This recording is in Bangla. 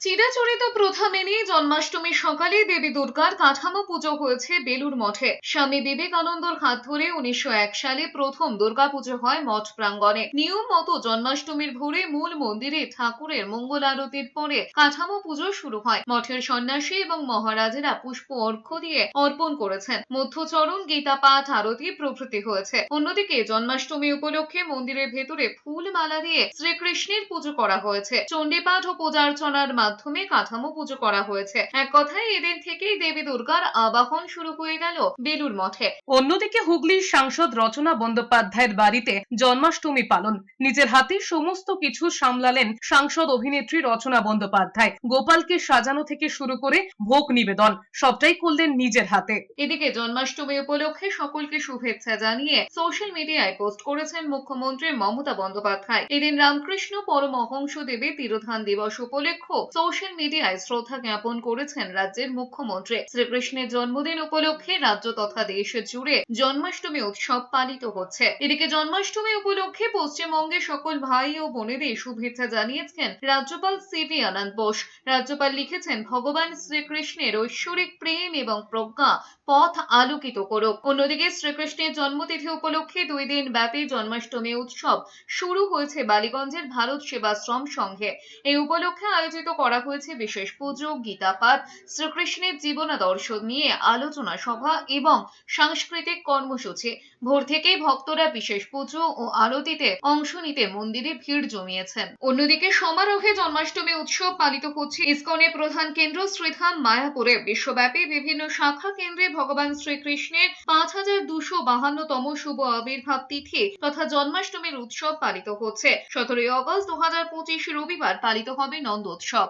চিরাচরিত প্রথা মেনে জন্মাষ্টমী সকালে দেবী দুর্গার কাঠামো পুজো হয়েছে বেলুর মঠে। স্বামী বিবেকানন্দর হাত ধরে উনিশশো এক সালে প্রথম দুর্গাপুজো হয় মঠ প্রাঙ্গণে। নিয়ম মতো জন্মাষ্টমীর ভোরে মূল মন্দিরে ঠাকুরের মঙ্গল আরতির পরে কাঠামো পুজো শুরু হয়। মঠের সন্ন্যাসী এবং মহারাজেরা পুষ্প অর্ঘ্য দিয়ে অর্পণ করেছেন। মধ্যচরণ, গীতা পাঠ, আরতি প্রভৃতি হয়েছে। অন্যদিকে জন্মাষ্টমী উপলক্ষে মন্দিরের ভেতরে ফুল মালা দিয়ে শ্রীকৃষ্ণের পুজো করা হয়েছে। চণ্ডীপাঠ ও পূজার্চনার মাধ্যমে কাঠামো পুজো করা হয়েছে। এক কথায় এদিন থেকেই দেবী দুর্গার আবাহন শুরু হয়ে গেল বেলুর মঠে। অন্যদিকে হুগলির সাংসদ রচনা বন্দ্যোপাধ্যায়ের বাড়িতে জন্মাষ্টমী পালন। নিজের হাতে সমস্ত কিছু সামলালেন সাংসদ অভিনেত্রী রচনা বন্দ্যোপাধ্যায়। গোপালকে সাজানো থেকে শুরু করে ভোগ নিবেদন সবটাই করলেন নিজের হাতে। এদিকে জন্মাষ্টমী উপলক্ষে সকলকে শুভেচ্ছা জানিয়ে সোশ্যাল মিডিয়ায় পোস্ট করেছেন মুখ্যমন্ত্রী মমতা বন্দ্যোপাধ্যায়। এদিন রামকৃষ্ণ পরমহংস দেবের তিরোধান দিবস উপলক্ষে সোশ্যাল মিডিয়ায় শ্রদ্ধা জ্ঞাপন করেছেন রাজ্যের মুখ্যমন্ত্রী। শ্রীকৃষ্ণের জন্মদিন উপলক্ষে রাজ্য তথা দেশ জুড়ে জন্মাষ্টমী উৎসব পালিত হচ্ছে। এদিকে জন্মাষ্টমী উপলক্ষে পশ্চিমবঙ্গের সকল ভাই ও বোনেদের শুভেচ্ছা জানিয়েছেন রাজ্যপাল সিভি আনন্দ বোস। রাজ্যপাল লিখেছেন, ভগবান শ্রীকৃষ্ণের ঐশ্বরিক প্রেম এবং প্রজ্ঞা পথ আলোকিত করুক। অন্যদিকে শ্রীকৃষ্ণের জন্মতিথি উপলক্ষে দুই দিন ব্যাপী জন্মাষ্টমী উৎসব শুরু হয়েছে বালিগঞ্জের ভারত সেবাশ্রম সংঘে। এই উপলক্ষে আয়োজিত করা হয়েছে বিশেষ পুজো গীতা পাঠ শ্রীকৃষ্ণের জীবনাদর্শ নিয়ে আলোচনা সভা এবং সাংস্কৃতিক কর্মসূচি। ভোর থেকেই ভক্তরা বিশেষ পুজো ও আরতিতে অংশ নিতে মন্দিরে ভিড় জমিয়েছেন। অন্যদিকে সমারোহে জন্মাষ্টমী উৎসব পালিত হচ্ছে। ইসকনের প্রধান কেন্দ্র শ্রীধাম মায়াপুরে। বিশ্বব্যাপী বিভিন্ন শাখা কেন্দ্রে ভগবান শ্রীকৃষ্ণের পাঁচ হাজার দুশো বাহান্নতম শুভ আবির্ভাব তিথি তথা জন্মাষ্টমীর উৎসব পালিত হচ্ছে। সতেরোই অগস্ট দু হাজার পঁচিশ রবিবার পালিত হবে নন্দোৎসব।